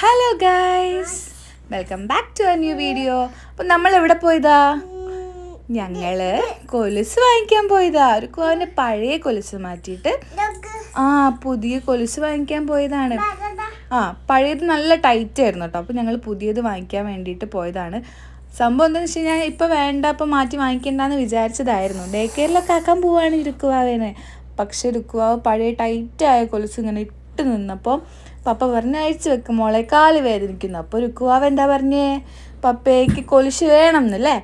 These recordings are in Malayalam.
Hello guys welcome back to a new video അപ്പം നമ്മൾ എവിടെ പോയതാ? ഞങ്ങൾ കൊലുസ് വാങ്ങിക്കാൻ പോയതാ. ഒരു അവന്റെ പഴയ കൊലുസ് മാറ്റിയിട്ട്. ആ പുതിയ കൊലുസ് വാങ്ങിക്കാൻ പോയതാണ്. ആ പഴയത് നല്ല ടൈറ്റ് ആയിരുന്നു കേട്ടോ അപ്പോൾ ഞങ്ങൾ പുതിയത് വാങ്ങിക്കാൻ വേണ്ടിയിട്ട് പോയതാണ്. സംഭവം എന്താണെന്ന് വെച്ച് കഴിഞ്ഞാൽ ഇപ്പോൾ വേണ്ട അപ്പോൾ മാറ്റി വാങ്ങിക്കണ്ടെന്ന് വിചാരിച്ചതായിരുന്നു. ഡേ കെയറിലൊക്കെ ആക്കാൻ പോവാണ് ഇരിക്കുവാവേനെ പക്ഷെ രുക്കുവാവ് പഴയ ടൈറ്റായ കൊലുസ് ഇങ്ങനെ ഇട്ട് നിന്നപ്പോൾ പപ്പ പറഞ്ഞ് അഴിച്ചു വെക്കും മോളെ കാൽ വേദനിക്കുന്നു. അപ്പോൾ രുക്കുവാവ് എന്താ പറഞ്ഞേ? പപ്പയ്ക്ക് കൊലിശ് വേണം എന്നല്ലേ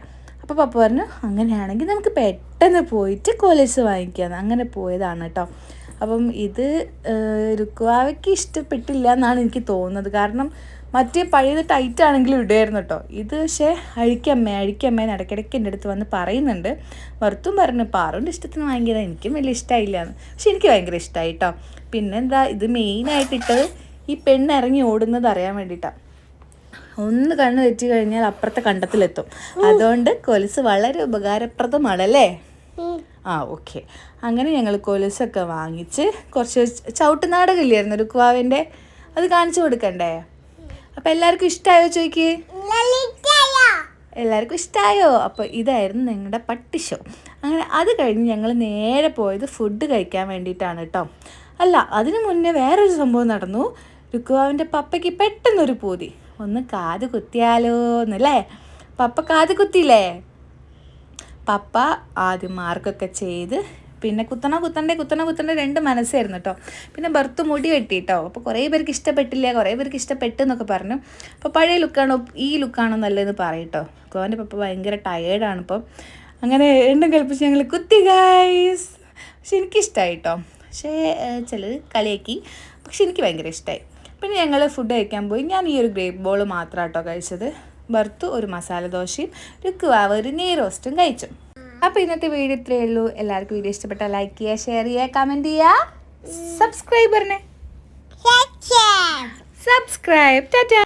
അപ്പോൾ പപ്പ പറഞ്ഞു അങ്ങനെയാണെങ്കിൽ നമുക്ക് പെട്ടെന്ന് പോയിട്ട് കൊലിശ് വാങ്ങിക്കാന്ന് അങ്ങനെ പോയതാണ് കേട്ടോ അപ്പം ഇത് രുക്കുവാവയ്ക്ക് ഇഷ്ടപ്പെട്ടില്ല എന്നാണ് എനിക്ക് തോന്നുന്നത്. കാരണം മറ്റേ പഴയത് ടൈറ്റ് ആണെങ്കിലും ഇടുമായിരുന്നു കേട്ടോ ഇത് പക്ഷേ അഴിക്കമ്മേ അഴിക്കമ്മേന്ന് ഇടയ്ക്കിടയ്ക്ക് എന്റെ അടുത്ത് വന്ന് പറയുന്നുണ്ട്. വറുത്തും പറഞ്ഞു പാറുന്റെ ഇഷ്ടത്തിന് വാങ്ങിയതാണ് എനിക്കും വലിയ ഇഷ്ടമായില്ല പക്ഷെ എനിക്ക് ഭയങ്കര ഇഷ്ടമായി കേട്ടോ പിന്നെന്താ ഇത് മെയിനായിട്ടിട്ടത് ഈ പെണ്ണ് ഇറങ്ങി ഓടുന്നത് അറിയാൻ വേണ്ടിയിട്ടാണ് ഒന്ന് കണ്ണ് തെറ്റി കഴിഞ്ഞാൽ അപ്പുറത്തെ കണ്ടത്തിലെത്തും. അതുകൊണ്ട് കൊലുസ് വളരെ ഉപകാരപ്രദമാണല്ലേ? ആ ഓക്കെ. അങ്ങനെ ഞങ്ങൾ കൊലുസൊക്കെ വാങ്ങിച്ച് കുറച്ച് ചവിട്ട് നാടകമില്ലായിരുന്നു ഒരു കുവാവിന്റെ അത് കാണിച്ചു കൊടുക്കണ്ടേ? അപ്പം എല്ലാവർക്കും ഇഷ്ടമായോ ചോദിക്ക് എല്ലാവർക്കും ഇഷ്ടമായോ അപ്പോൾ ഇതായിരുന്നു ഞങ്ങളുടെ പട്ടി ഷോ അങ്ങനെ അത് കഴിഞ്ഞ് ഞങ്ങൾ നേരെ പോയത് ഫുഡ് കഴിക്കാൻ വേണ്ടിയിട്ടാണ് കേട്ടോ അല്ല അതിനു മുന്നേ വേറൊരു സംഭവം നടന്നു. രുക്കുവാവിന്റെ പപ്പയ്ക്ക് പെട്ടെന്നൊരു പൂതി. ഒന്ന് കാത് കുത്തിയാലോ എന്നല്ലേ? പപ്പ കാത് കുത്തിയില്ലേ? പപ്പ ആദ്യം മാർക്കൊക്കെ ചെയ്ത് പിന്നെ കുത്തണ കുത്തണ്ടേ കുത്തണ കുത്തണ്ടേ രണ്ട് മനസ്സായിരുന്നു കേട്ടോ. പിന്നെ ബർത്ത് മുടി വെട്ടി കേട്ടോ അപ്പോൾ കുറേ പേർക്ക് ഇഷ്ടപ്പെട്ടില്ല കുറേ പേർക്ക് ഇഷ്ടപ്പെട്ടു എന്നൊക്കെ പറഞ്ഞു. അപ്പോൾ പഴയ ലുക്കാണോ ഈ ലുക്കാണോ നല്ലതെന്ന് പറയട്ടോ കേട്ടോ. കോന്റെ പപ്പ ഭയങ്കര ടയേർഡാണ് ഇപ്പം. അങ്ങനെ രണ്ടും കളിപ്പിച്ച് ഞങ്ങൾ കുത്തി ഗായ്സ് പക്ഷെ എനിക്കിഷ്ടമായി കേട്ടോ. പക്ഷേ ചിലർ കളിയാക്കി. പക്ഷെ എനിക്ക് ഭയങ്കര ഇഷ്ടമായി പിന്നെ ഞങ്ങൾ ഫുഡ് കഴിക്കാൻ പോയി. ഞാൻ ഈ ഒരു ഗ്രേപ്പ് ബോൾ മാത്രം കേട്ടോ കഴിച്ചത്. ബർത്തു ഒരു മസാല ദോശയും രുക്കുവാവ് ഒരു നെയ് റോസ്റ്റും കഴിച്ചു. അപ്പോൾ ഇന്നത്തെ വീഡിയോ ഇത്രയേ ഉള്ളൂ. എല്ലാവർക്കും വീഡിയോ ഇഷ്ടപ്പെട്ട ലൈക്ക് ചെയ്യുക ഷെയർ ചെയ്യുക കമന്റ് ചെയ്യുക. സബ്സ്ക്രൈബറിനെ സബ്സ്ക്രൈബ് ടാറ്റാ